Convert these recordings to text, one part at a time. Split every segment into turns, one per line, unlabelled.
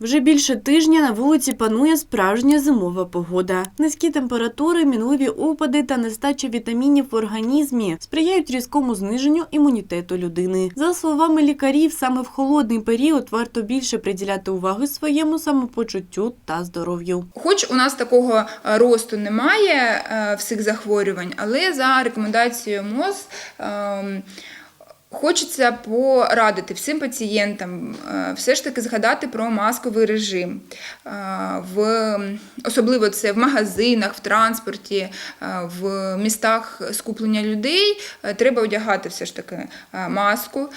Вже більше тижня на вулиці панує справжня зимова погода. Низькі температури, мінливі опади та нестача вітамінів в організмі сприяють різкому зниженню імунітету людини. За словами лікарів, саме в холодний період варто більше приділяти уваги своєму самопочуттю та здоров'ю.
Хоч у нас такого е, росту немає е, всіх захворювань, але за рекомендацією МОЗ ем, хочеться порадити всім пацієнтам е, все ж таки згадати про масковий режим. Е, В, особливо це в магазинах, в транспорті, е, в містах скуплення людей треба одягати все ж таки маску.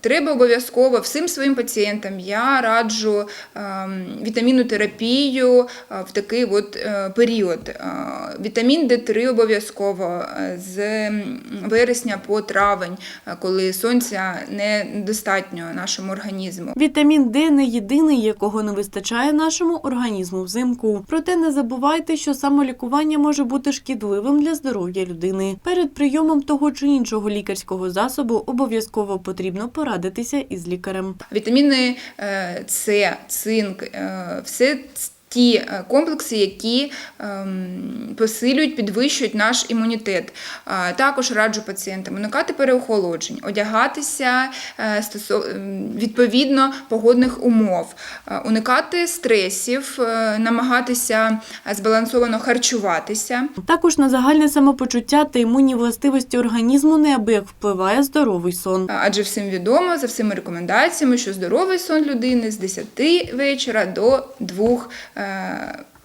Треба обов'язково всім своїм пацієнтам я раджу вітамінну терапію в такий от період. Вітамін Д3 обов'язково з вересня по травень, коли сонця недостатньо нашому організму.
Вітамін Д не єдиний, якого не вистачає нашому організму взимку. Проте не забувайте, що самолікування може бути шкідливим для здоров'я людини. Перед прийомом того чи іншого лікарського засобу обов'язково потрібно порадитися із лікарем.
Вітаміни е, С, цинк, е, все ті е, комплекси, які ем, посилюють, підвищують наш імунітет. Е, Також раджу пацієнтам уникати переохолоджень, одягатися е, ем, відповідно погодних умов, уникати стресів, намагатися збалансовано харчуватися.
Також на загальне самопочуття та імунні властивості організму неабияк впливає здоровий сон.
Адже всім відомо за всіми рекомендаціями, що здоровий сон людини з 10 вечора до 2 е,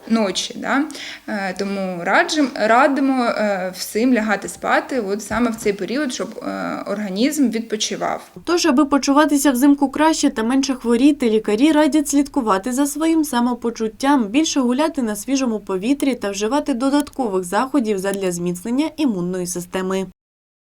ночі. Да? Е, тому раджим, радимо е, всім лягати спати от саме в цей період, щоб е, організм відпочивав.
Тож, аби почуватися взимку краще та менше хворіти, лікарі радять слідкувати за своїм самопочуттям, більше гуляти на свіжому повітрі та вживати додаткових заходів задля зміцнення імунної системи.